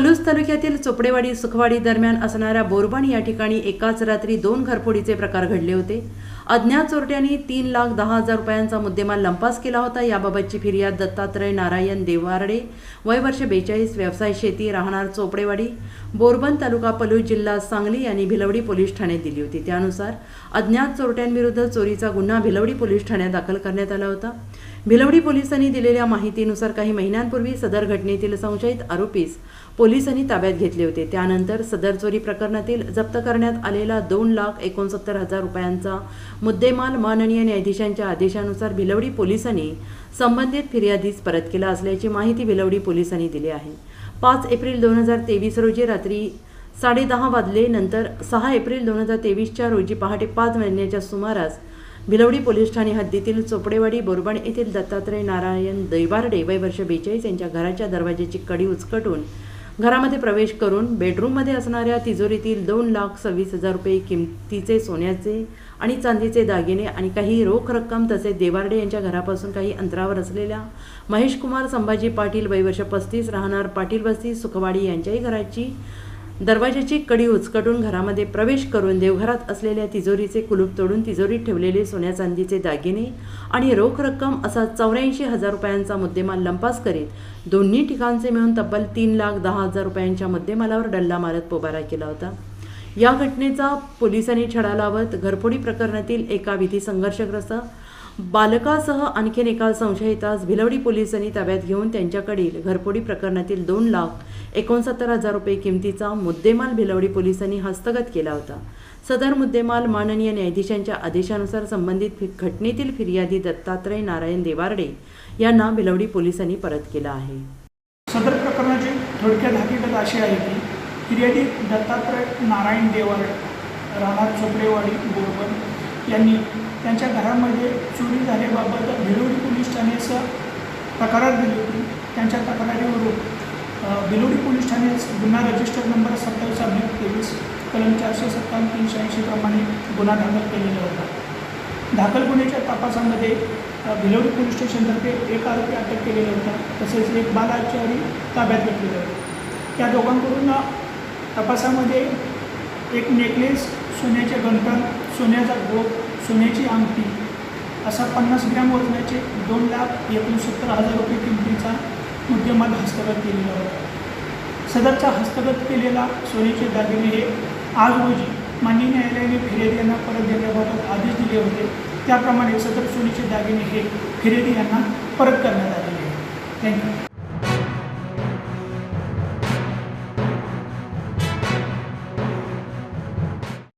पलूस तालुक्यातील चोपडेवाडी सुखवाडी दरम्यान असणाऱ्या बोरबण या ठिकाणी एकाच रात्री दोन घरफोडीचे प्रकार घडले होते. अज्ञात चोरट्यांनी तीन लाख दहा हजार रुपयांचा मुद्देमाल लंपास केला होता. याबाबतची फिर्याद दत्तात्रय नारायण देवारडे वय वर्ष बेचाळीस व्यवसाय शेती राहणार चोपडेवाडी बोरबन तालुका पलूस जिल्हा सांगली यांनी भिलवडी पोलीस ठाण्यात दिली होती. त्यानुसार अज्ञात चोरट्यांविरुद्ध चोरीचा गुन्हा भिलवडी पोलीस ठाण्यात दाखल करण्यात आला होता. भिलवडी पोलिसांनी दिलेल्या माहितीनुसार काही महिन्यांपूर्वी सदर घटनेतील संशयित आरोपीस पोलिसांनी ताब्यात घेतले होते. त्यानंतर सदर चोरी प्रकरणातील जप्त करण्यात आलेला दोन लाख एकोणसत्तर हजार रुपयांचा मुद्देमाल माननीय न्यायाधीशांच्या आदेशानुसार भिलवडी पोलिसांनी संबंधित फिर्यादीस परत केला असल्याची माहिती भिलवडी पोलिसांनी दिली आहे. पाच एप्रिल दोन हजार तेवीस रोजी रात्री साडेदहा वाजले नंतर सहा एप्रिल दोन हजार तेवीसच्या रोजी पहाटे पाच वाजण्याच्या सुमारास भिलवडी पोलीस ठाणे हद्दीतील चोपडेवाडी बोरबण येथील दत्तात्रय नारायण दैवारडे वय वर्ष बेचाळीस यांच्या घराच्या दरवाजाची कडी उचकटून घरामध्ये प्रवेश करून बेडरूममध्ये असणाऱ्या तिजोरीतील दोन लाख सव्वीस हजार रुपये किमतीचे सोन्याचे आणि चांदीचे दागिने आणि काही रोख रक्कम तसेच देवारडे यांच्या घरापासून काही अंतरावर असलेल्या महेशकुमार संभाजी पाटील वय वर्ष पस्तीस राहणार पाटील वस्ती सुखवाडी यांच्याही घराची दरवाजाची कडी उचकटून घरामध्ये प्रवेश करून देवघरात असलेल्या तिजोरीचे कुलूप तोडून तिजोरीत ठेवलेले सोन्या चांदीचे दागिने आणि रोख रक्कम असा चौऱ्याऐंशी हजार रुपयांचा मुद्देमाल लंपास करीत दोन्ही ठिकाणचे मिळून तब्बल तीन लाख दहा हजार रुपयांच्या मुद्देमालावर डल्ला मारत पोबारा केला होता. या घटनेचा पोलिसांनी छडा लावत घरफोडी प्रकरणातील एका विधी संघर्षग्रस्त बालकासह आणखीन एका संशयितास भिलवडी पोलिसांनी ताब्यात घेऊन त्यांच्याकडील घरफोडी प्रकरणातील दोन लाख एकोणसत्तर हजार रुपये किमतीचा मुद्देमाल भिलवडी पोलिसांनी हस्तगत केला होता. सदर मुद्देमाल माननीय न्यायाधीशांच्या आदेशानुसार संबंधित घटनेतील फिर्यादी दत्तात्रय नारायण देवारडे यांना भिलवडी पोलिसांनी परत केला आहे. सदर प्रकरणाची थोडक्यात हकीकत अशी आहे की फिर्यादी दत्तात्रय नारायण देवार राहणार चोपडेवाडी बोरबन यांनी त्यांच्या घरामध्ये चोरी झाल्याबाबत भिलोडी पोलीस ठाण्याचं तक्रार दिली होती. त्यांच्या तक्रारीवरून भिलोडी पोलीस ठाण्यास गुन्हा रजिस्टर नंबर सत्तावीस अब्लिक तेवीस कलम चारशे सत्तावन्न तीनशे ऐंशीप्रमाणे गुन्हा दाखल केलेला होता. दाखल गुन्ह्याच्या तपासामध्ये भिलोडी पोलीस स्टेशनतर्फे एक आरोपी अटक केलेला होता तसेच एक बालाचारी ताब्यात घेतलेला होता. त्या दोघांकडून तपासामध्ये एक नेकलेस सोन्याचे गणपण सोन्याचा गोप सोन्याची अंगठी. असा पन्नास ग्रॅम वजनाचे दोन लाख एकोणसत्तर हजार रुपये किमतीचा मुद्देमाल हस्तगत केलेला होता. सदरचा हस्तगत केलेला सोन्याचे दागिने हे आज रोजी माननीय न्यायालयाने फिर्यादी यांना परत देण्याबाबत आदेश दिले होते. त्याप्रमाणे सदर सोन्याचे दागिने हे फिर्यादी यांना परत करण्यात आलेले आहे थँक्यू